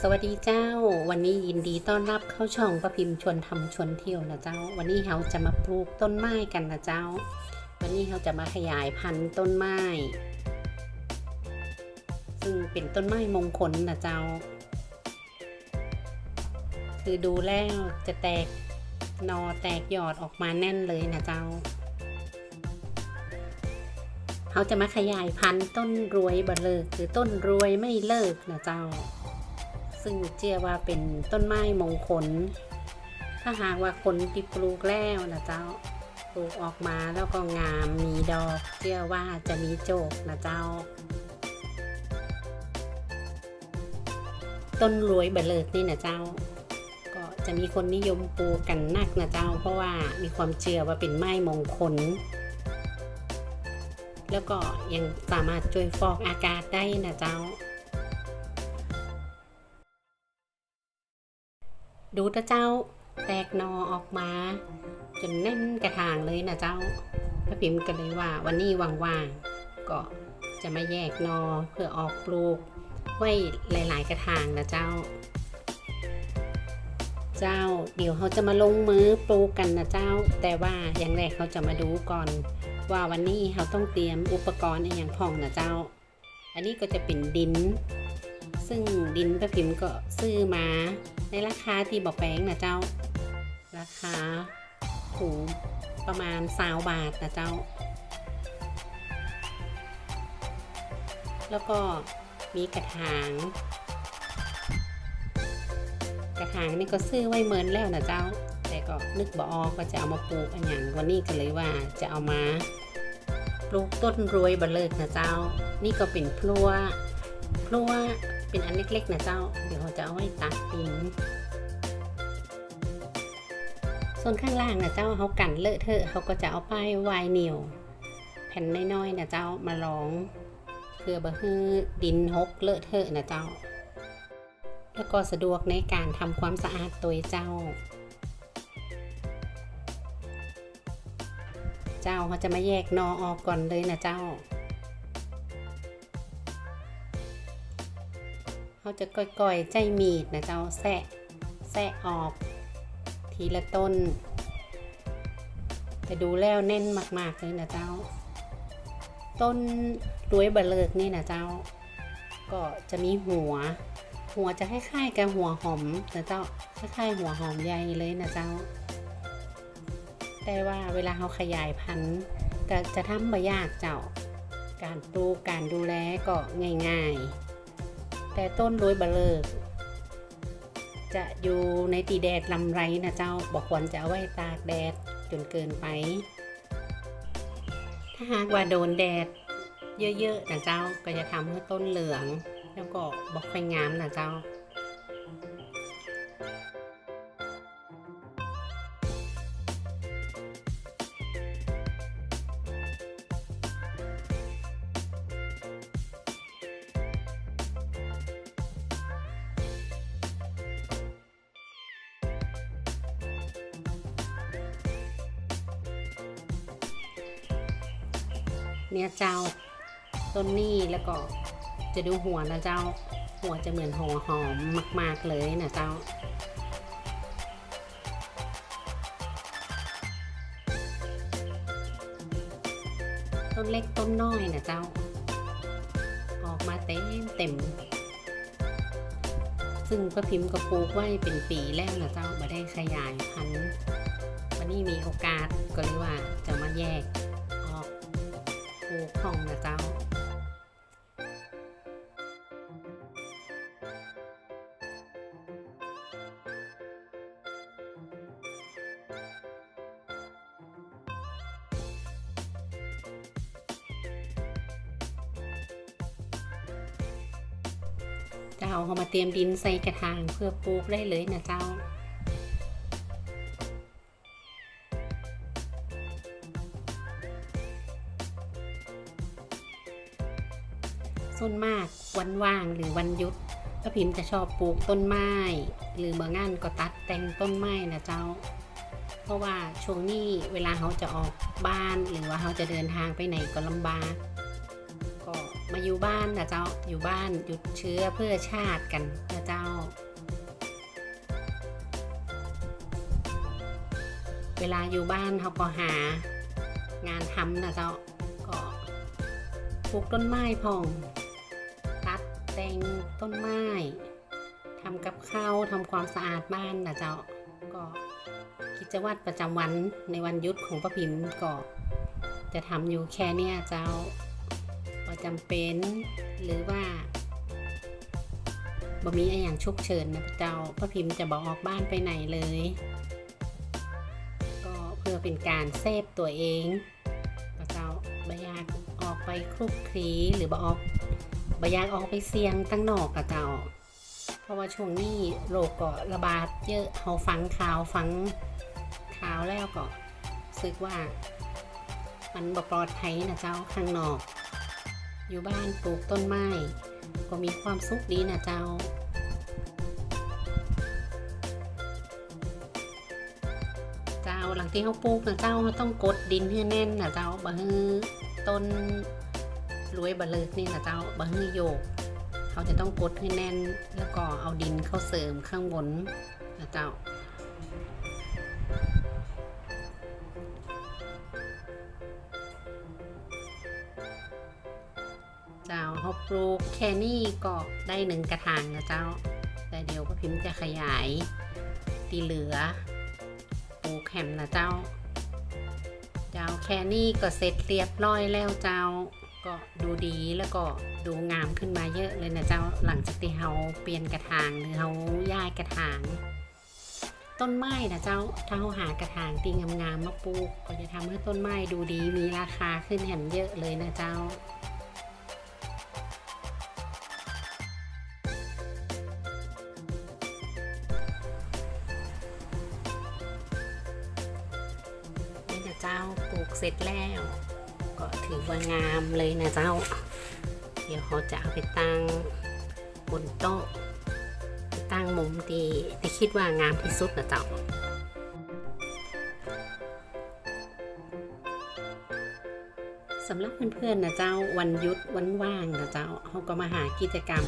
สวัสดีเจ้า วันนี้ยินดีต้อนรับเข้าช่องประพิมพ์ชวนทำชวนเที่ยวนะเจ้า วันนี้เราจะมาปลูกต้นไม้กันนะเจ้า วันนี้เราจะมาขยายพันธุ์ต้นไม้ ซึ่งเป็นต้นไม้มงคลนะเจ้า คือดูแล้วจะแตกนอแตกยอดออกมาแน่นเลยนะเจ้าเขาจะมาขยายพันธุ์ต้นรวยบัเลิกหรือต้นรวยไม่เลิกนะเจ้า ซึ่งเชื่อว่าเป็นต้นไม้มงคล ถ้าหากว่าคนที่ปลูกแล้วนะเจ้าปลูกออกมาแล้วก็งามมีดอกเชื่อว่าจะมีโจกนะเจ้า ต้นรวยเบัเลิกนี่นะเจ้า ก็จะมีคนนิยมปลูกกันนักนะเจ้า เพราะว่ามีความเชื่อว่าเป็นไม้มงคล แล้วก็ยังสามารถช่วยฟอกอากาศได้นะเจ้า ดูนะเจ้า แตกนอออกมา จนแน่นกระถางเลยนะเจ้าพระพิมพ์ก็เลยว่าวันนี้ว่างๆก็จะมาแยกนอเพื่อออกปลูก ไว้หลาย ๆ กระถางนะเจ้า เจ้าเดี๋ยวเขาจะมาลงมือปลูกกันนะเจ้า แต่ว่าอย่างแรกเขาจะมาดูก่อน ว่าวันนี้เขาต้องเตรียมอุปกรณ์อย่างพองนะเจ้า อันนี้ก็จะเป็นดิน ซึ่งดินพระพิมก็ซื้อมา ในราคาที่บอกแพงนะเจ้า ราคาถูกประมาณสาวบาทนะเจ้า แล้วก็มีกระถาง กระถางนี่ก็ซื้อไว้เมือนแล้วนะเจ้า แต่ก็นึกบออกว่าจะเอามาปลูกอันอย่างวันนี้ก็เลยว่าจะเอามาปลูกต้นรวยบันเลิกนะเจ้า นี่ก็เป็นพลัวพลัว เป็นอันเล็กๆนะเจ้า เดี๋ยวเราจะเอาไว้ตัดดินส่วนข้างล่างนะเจ้าเขากันเลอะเทอะเขาก็จะเอาป้ายวายเหนียว แผ่นน้อยๆนะเจ้ามารองเพื่อบะฮือดินหกเลอะเทอะนะเจ้า แล้วก็สะดวกในการทำความสะอาดตัวเจ้า เจ้าเขาจะมาแยกนอออกก่อนเลยนะเจ้า เขาจะก่อยๆ ใจมีดนะเจ้าแซะแซะออก ทีละต้น แต่ดูแล้วแน่นมากๆเลยนะเจ้า ต้นรวยบลเลิกนี่นะเจ้า ก็จะมีหัว หัวจะคล้ายๆกับหัวหอมนะเจ้าคล้ายๆหัวหอมใหญ่เลยนะเจ้า แต่ว่าเวลาเขาขยายพันธุ์ก็จะทำไม่ยากเจ้า การปลูกการดูแลก็ง่าย ๆ แต่ต้นโดยเบลเลิก จะอยู่ในตีแดดลำไรนะเจ้าบอกควรจะเอาไว้ตากแดดจนเกินไป ถ้าหากว่าโดนแดดเยอะๆนะเจ้าก็จะทำให้ต้นเหลือง แล้วก็บอกค่อยงามนะเจ้า เนี่ยเจ้าต้นนี้แล้วก็จะดูหัวนะเจ้า หัวจะเหมือนหัวหอมมาก ๆเลยนะเจ้าต้นเล็กต้นน้อยนะเจ้า ออกมาเต็มเต็ม ซึ่งป้าพิมพ์ก็ปลูกไว้เป็นปีแล้วนะเจ้ามาได้ขยายพันธุ์วันนี้มีโอกาสก็เลยว่าจะมาแยก กของนะเจ้าเจ้าเขามาเตรียมดินใส่กระถางเพื่อปลูกได้เลยนะเจ้า ส่วนมากวันว่างหรือวันหยุดป้าพิมจะชอบปลูกต้นไม้ หรือบางงานก็ตัดแต่งต้นไม้นะเจ้า เพราะว่าช่วงนี้เวลาเขาจะออกบ้านหรือว่าเขาจะเดินทางไปไหนก็ลำบากก็มาอยู่บ้านนะเจ้าอยู่บ้านหยุดเชื้อเพื่อชาติกันนะเจ้า เวลาอยู่บ้านเขาก็หางานทำนะเจ้าก็ปลูกต้นไม้พอง แต่งต้นไม้ทำกับข้าวทำความสะอาดบ้านนะเจ้าก็กิจวัตรประจำวันในวันหยุดของป้าพิมก็จะทำอยู่แค่เนี้ยเจ้าประจำเป็นหรือว่าบ่มีอะไรอย่างฉุกเฉินนะเจ้าป้าพิมพ์จะบอกออกบ้านไปไหนเลย ก็เพื่อเป็นการเซฟตัวเองพระเจ้าบอยากออกไปคลุกคลีหรือบออก บอยากออกไปเสี่ยงตั้งนอกกับเจ้า เพราะว่าช่วงนี้โรคก็ระบาดเยอะเขาฟังข่าวฟังข่าวแล้วก็รู้สึกว่า มันบ่ปลอดภัยนะเจ้าข้างนอก อยู่บ้านปลูกต้นไม้ก็มีความสุขดีนะเจ้าเจ้าหลังที่เขาปลูกนะเจ้าต้องกดดินให้แน่นนะเจ้าบ่ฮือต้น รวยบะเลิกนี่นะเจ้าบ่ฮือโยกเขาจะต้องกดให้แน่นแล้วก็เอาดินเข้าเสริมข้างบนนะเจ้าเจ้าเขาปลูกแค่นี้ก็ได้หนึ่งกระถางนะเจ้า แต่เดี๋ยวพิมพ์จะขยายที่เหลือปลูกแฮมนะเจ้า เจ้าแค่นี้ก็เสร็จเรียบร้อยแล้วเจ้า ก็ดูดีแล้วก็ดูงามขึ้นมาเยอะเลยนะเจ้าหลังจากที่เราเปลี่ยนกระถางหรือเราย้ายกระถางต้นไม้นะเจ้าถ้าเราหากระถางตีงามๆมาปลูกก็จะทำให้ต้นไม้ดูดีมีราคาขึ้นแหมเยอะเลยนะเจ้านี่นะเจ้าปลูกเสร็จแล้ว ก็ถือว่างามเลยนะเจ้า เดี๋ยวเขาจะเอาไปตั้งบนโต๊ะตั้งมุมดีที่คิดว่างามที่สุดนะเจ้าสำหรับเพื่อนๆนะเจ้าวันหยุดวันว่างนะเจ้าเขาก็มาหากิจกรรม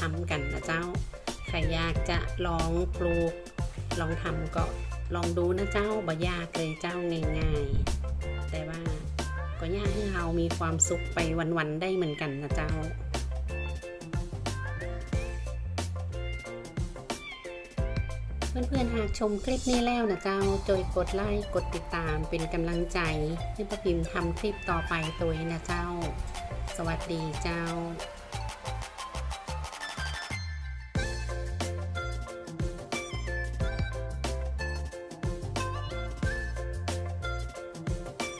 ทำกันนะเจ้าใครอยากจะลองปลูก ลองทำก็ลองดูนะเจ้าบ่ยากเลยเจ้าง่ายๆ ยากให้เรามีความสุขไปวันๆได้เหมือนกันนะเจ้าเพื่อนๆ หากชมคลิปนี้แล้วนะเจ้าจอยกดไลค์ กดติดตามเป็นกำลังใจ ให้ป้าพิมพ์ทำคลิปต่อไปตัวนะเจ้า สวัสดีเจ้า